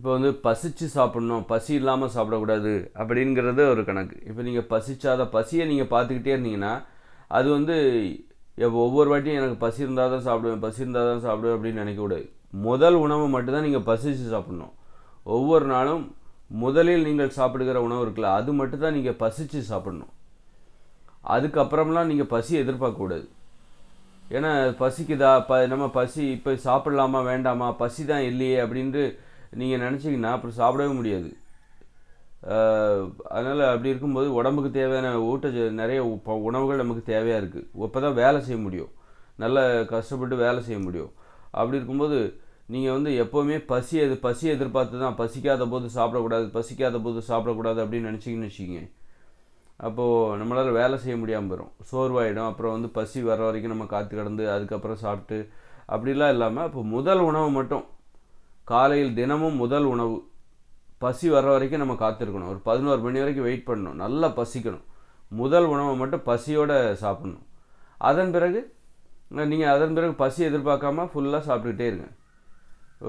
இப்போ வந்து பசிச்சு சாப்பிட்ணும் பசி இல்லாமல் சாப்பிடக்கூடாது அப்படிங்கிறது ஒரு கணக்கு. இப்போ நீங்கள் பசிச்சாத பசியை நீங்கள் பார்த்துக்கிட்டே இருந்தீங்கன்னா அது வந்து எப்போ ஒவ்வொரு வாட்டியும் எனக்கு பசி இருந்தால் தான் சாப்பிடுவேன் பசி இருந்தால் தான் சாப்பிடுவேன் அப்படின்னு நினைக்கக்கூடாது முதல் உணவு மட்டும்தான் நீங்கள் பசிச்சு சாப்பிட்ணும். ஒவ்வொரு நாளும் முதலில் நீங்கள் சாப்பிடுகிற உணவு இருக்குல்ல அது மட்டும் தான் நீங்கள் பசிச்சு சாப்பிடணும். அதுக்கப்புறம்லாம் நீங்கள் பசி எதிர்பார்க்கக்கூடாது ஏன்னா பசிக்குதா? ப நம்ம பசி இப்போ சாப்பிடலாமா வேண்டாமா? பசி தான் இல்லையே அப்படின்ட்டு நீங்கள் நினச்சிங்கன்னா அப்புறம் சாப்பிடவே முடியாது. அதனால் அப்படி இருக்கும்போது உடம்புக்கு தேவையான ஊட்ட நிறைய உணவுகள் நமக்கு தேவையாக இருக்குது அப்போ தான் வேலை செய்ய முடியும். நல்ல கஷ்டப்பட்டு வேலை செய்ய முடியும். அப்படி இருக்கும்போது நீங்கள் வந்து எப்போவுமே பசி எது பசி எதிர்பார்த்து தான் பசிக்காத போது சாப்பிடக்கூடாது பசிக்காத போது சாப்பிடக்கூடாது அப்படின்னு நினச்சிங்கன்னு வச்சுக்கிங்க. அப்போது நம்மளால் வேலை செய்ய முடியாமல் போயிடும் சோர்வாயிடும். அப்புறம் வந்து பசி வர வரைக்கும் நம்ம காற்று கடந்து அதுக்கப்புறம் சாப்பிட்டு அப்படிலாம் இல்லாமல் அப்போ முதல் உணவு மட்டும் காலையில் தினமும் முதல் உணவு. பசி வர வரைக்கும் நம்ம காத்திருக்கணும். ஒரு பதினோரு மணி வரைக்கும் வெயிட் பண்ணணும். நல்லா பசிக்கணும். முதல் உணவை மட்டும் பசியோடு சாப்பிடணும். அதன் பிறகு நீங்கள் அதன் பிறகு பசி எதிர்பார்க்காம ஃபுல்லாக சாப்பிட்டுக்கிட்டே இருங்க.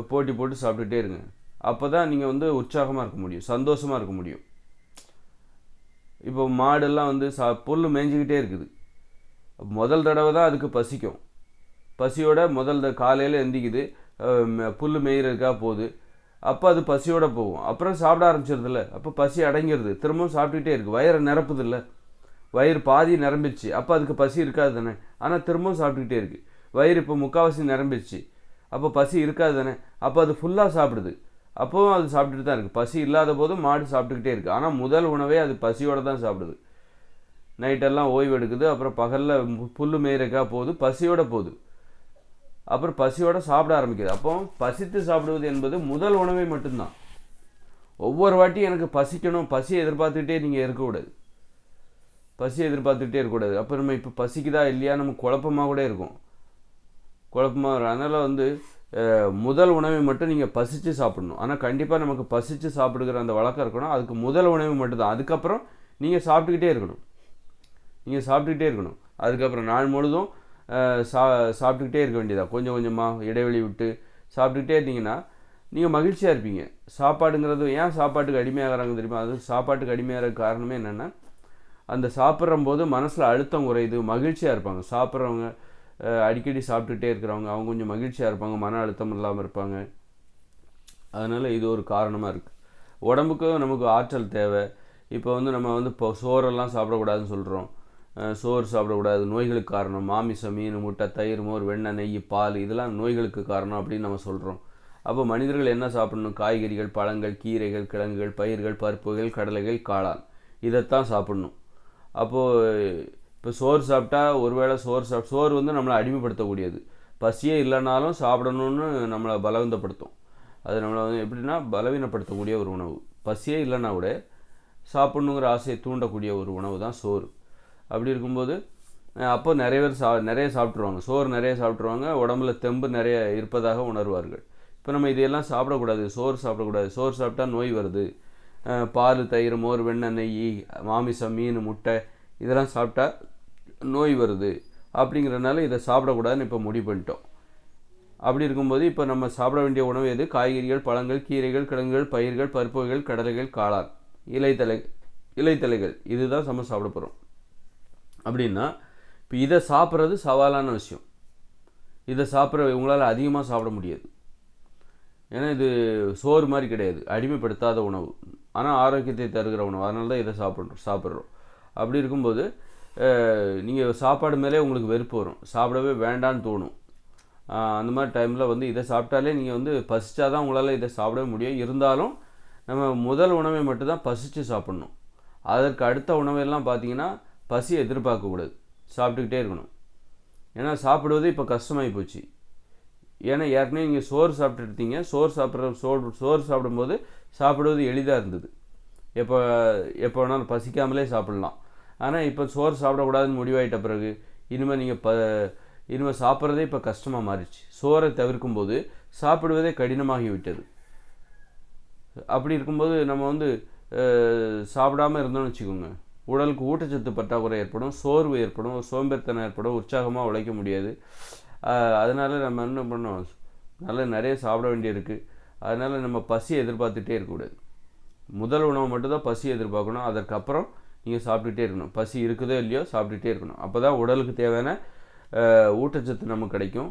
போட்டி போட்டு சாப்பிட்டுட்டே இருங்க. அப்போ தான் நீங்கள் வந்து உற்சாகமாக இருக்க முடியும். சந்தோஷமாக இருக்க முடியும். இப்போ மாடெல்லாம் வந்து சா புல் மேய்ஞ்சிக்கிட்டே இருக்குது. முதல் தடவை தான் அதுக்கு பசிக்கும். பசியோட முதல் த- காலையில் எந்திக்குது. புல் மேய்கிறதுக்காக போகுது. அப்போ அது பசியோட போகும். அப்புறம் சாப்பிட ஆரம்பிச்சிருதுல்ல அப்போ பசி அடங்கிடுது. திரும்பவும் சாப்பிட்டுக்கிட்டே இருக்குது வயிறை நிரப்புது இல்லை வயிறு பாதி நிரம்பிச்சு அப்போ அதுக்கு பசி இருக்காது தானே? ஆனால் திரும்பவும் சாப்பிட்டுக்கிட்டே இருக்குது வயிறு இப்போ முக்கால்வாசி நிரம்பிச்சு அப்போ பசி இருக்காது தானே? அப்போ அது ஃபுல்லாக சாப்பிடுது. அப்போவும் அது சாப்பிட்டுட்டு தான் இருக்குது பசி இல்லாத போதும் மாடு சாப்பிட்டுக்கிட்டே இருக்குது ஆனால் முதல் உணவே அது பசியோடு தான் சாப்பிடுது. நைட்டெல்லாம் ஓய்வு எடுக்குது. அப்புறம் பகலில் புல் மேயிறக்கா போகுது. பசியோட போகுது. அப்புறம் பசியோடு சாப்பிட ஆரம்பிக்குது. அப்போ பசித்து சாப்பிடுவது என்பது முதல் உணவை மட்டும்தான். ஒவ்வொரு வாட்டியும் எனக்கு பசிக்கணும் பசியை எதிர்பார்த்துக்கிட்டே நீங்கள் இருக்கக்கூடாது. பசியை எதிர்பார்த்துக்கிட்டே இருக்கக்கூடாது. அப்போ நம்ம இப்போ பசிக்குதா இல்லையா நம்ம குழப்பமாக கூட இருக்கும். குழப்பமாக இருக்கும் அதனால் வந்து முதல் உணவை மட்டும் நீங்கள் பசித்து சாப்பிடணும். ஆனால் கண்டிப்பாக நமக்கு பசித்து சாப்பிடுகிற அந்த வழக்கம் இருக்கணும். அதுக்கு முதல் உணவு மட்டும்தான். அதுக்கப்புறம் நீங்கள் சாப்பிட்டுக்கிட்டே இருக்கணும். நீங்கள் சாப்பிட்டுக்கிட்டே இருக்கணும். அதுக்கப்புறம் நாள் முழுதும் சா சாப்பிட்டுக்கிட்டே இருக்க வேண்டியதா கொஞ்சம் கொஞ்சமாக இடைவெளி விட்டு சாப்பிட்டுக்கிட்டே இருந்தீங்கன்னா நீங்கள் மகிழ்ச்சியாக இருப்பீங்க. சாப்பாடுங்கிறது ஏன் சாப்பாட்டுக்கு அடிமையாகிறாங்க தெரியுமா? அது சாப்பாட்டுக்கு அடிமையாகிற காரணமே என்னென்னா அந்த சாப்பிட்ற போது மனசில் அழுத்தம் குறையுது மகிழ்ச்சியாக இருப்பாங்க. சாப்பிட்றவங்க அடிக்கடி சாப்பிட்டுக்கிட்டே இருக்கிறவங்க அவங்க கொஞ்சம் மகிழ்ச்சியாக இருப்பாங்க மன அழுத்தம் இல்லாமல் இருப்பாங்க. அதனால் இது ஒரு காரணமாக இருக்குது உடம்புக்கும் நமக்கு ஆற்றல் தேவை. இப்போ வந்து நம்ம வந்து இப்போ சோறெல்லாம் சாப்பிடக்கூடாதுன்னு சொல்கிறோம் சோறு சாப்பிடக்கூடாது. நோய்களுக்கு காரணம். மாமிசம் மீன் முட்டை தயிர் மோர் வெண்ணெய் நெய் பால் இதெல்லாம் நோய்களுக்கு காரணம் அப்படின்னு நம்ம சொல்கிறோம் அப்போ மனிதர்கள் என்ன சாப்பிடணும்? காய்கறிகள் பழங்கள் கீரைகள் கிழங்குகள் பயிர்கள் பருப்புகள் கடலைகள் காளான். இதைத்தான் சாப்பிடணும். அப்போது இப்போ சோறு சாப்பிட்டா ஒருவேளை சோறு சாப் சோறு வந்து நம்மளை அடிமைப்படுத்தக்கூடியது. பசியே இல்லைனாலும் சாப்பிடணும்னு நம்மளை பலவந்தப்படுத்தும். அது நம்மளை வந்து எப்படின்னா பலவீனப்படுத்தக்கூடிய ஒரு உணவு. பசியே இல்லைன்னா கூட சாப்பிட்ணுங்கிற ஆசையை தூண்டக்கூடிய ஒரு உணவு தான் சோறு. அப்படி இருக்கும்போது அப்போ நிறைய பேர் சா நிறைய சாப்பிட்ருவாங்க சோறு நிறைய சாப்பிட்ருவாங்க உடம்புல தெம்பு நிறைய இருப்பதாக உணர்வார்கள். இப்போ நம்ம இதையெல்லாம் சாப்பிடக்கூடாது. சோறு சாப்பிடக்கூடாது. சோறு சாப்பிட்டா நோய் வருது. பால் தயிர் மோர் வெண்ணெய் நெய் மாமிசம் மீன் முட்டை இதெல்லாம் சாப்பிட்டா நோய் வருது. அப்படிங்கிறனால இதை சாப்பிடக்கூடாதுன்னு இப்போ முடிவு பண்ணிட்டோம். அப்படி இருக்கும்போது இப்போ நம்ம சாப்பிட வேண்டிய உணவு எது? காய்கறிகள் பழங்கள் கீரைகள் கிழங்குகள் பயிர்கள் பருப்புகள் கடலைகள் காளான் இலைத்தலை இலைத்தலைகள். இதுதான் நம்ம சாப்பிட போகிறோம் அப்படின்னா இப்போ இதை சாப்பிட்றது சவாலான விஷயம். இதை சாப்பிட்ற உங்களால் அதிகமாக சாப்பிட முடியாது. ஏன்னா இது சோறு மாதிரி கிடையாது. அடிமைப்படுத்தாத உணவு. ஆனால் ஆரோக்கியத்தை தருகிற உணவு. அதனால தான் இதை சாப்பிட்றோம் சாப்பிட்றோம். அப்படி இருக்கும்போது நீங்கள் சாப்பாடு மேலே உங்களுக்கு வெறுப்பு வரும். சாப்பிடவே வேண்டான்னு தோணும். அந்த மாதிரி டைமில் வந்து இதை சாப்பிட்டாலே நீங்கள் வந்து பசிச்சாதான் உங்களால் இதை சாப்பிடவே முடியும். இருந்தாலும் நம்ம முதல் உணவை மட்டும்தான் பசித்து சாப்பிட்ணும். அதற்கு அடுத்த உணவெல்லாம் பார்த்தீங்கன்னா பசி எதிர்பார்க்கக்கூடாது. சாப்பிட்டுக்கிட்டே இருக்கணும். ஏன்னா சாப்பிடுவது இப்போ கஷ்டமாகி போச்சு. ஏன்னா ஏற்கனவே நீங்கள் சோறு சாப்பிட்டு இருந்தீங்க. சோறு சாப்பிட்ற சோறு சோறு சாப்பிடும்போது சாப்பிடுவது எளிதாக இருந்தது. எப்போ எப்போ வேணாலும் பசிக்காமலே சாப்பிடலாம். ஆனால் இப்போ சோறு சாப்பிடக்கூடாதுன்னு முடிவாயிட்ட பிறகு இனிமேல் நீங்கள் ப இனிமேல் சாப்பிட்றதே இப்போ கஷ்டமாக மாறிடுச்சு. சோறை தவிர்க்கும் போது சாப்பிடுவதே கடினமாகி விட்டது அப்படி இருக்கும்போது நம்ம வந்து சாப்பிடாமல் சாப்பிடாம இருந்தோம்னு வச்சுக்கோங்க. உடலுக்கு ஊட்டச்சத்து பற்றாக்குறை ஏற்படும் சோர்வு ஏற்படும் சோம்பேறித்தனம் ஏற்படும் உற்சாகமாக உழைக்க முடியாது. அதனால் நம்ம என்ன பண்ணோம் நல்லா நிறைய சாப்பிட வேண்டியிருக்கு. அதனால் நம்ம பசியை எதிர்பார்த்துட்டே இருக்கக்கூடாது. முதல் உணவு மட்டும்தான் பசியை எதிர்பார்க்கணும். அதற்கப்புறம் நீங்கள் சாப்பிட்டுட்டே இருக்கணும். பசி இருக்குதோ இல்லையோ சாப்பிட்டுட்டே இருக்கணும். அப்போ தான் உடலுக்கு தேவையான ஊட்டச்சத்து நமக்கு கிடைக்கும்.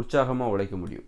உற்சாகமாக உழைக்க முடியும்.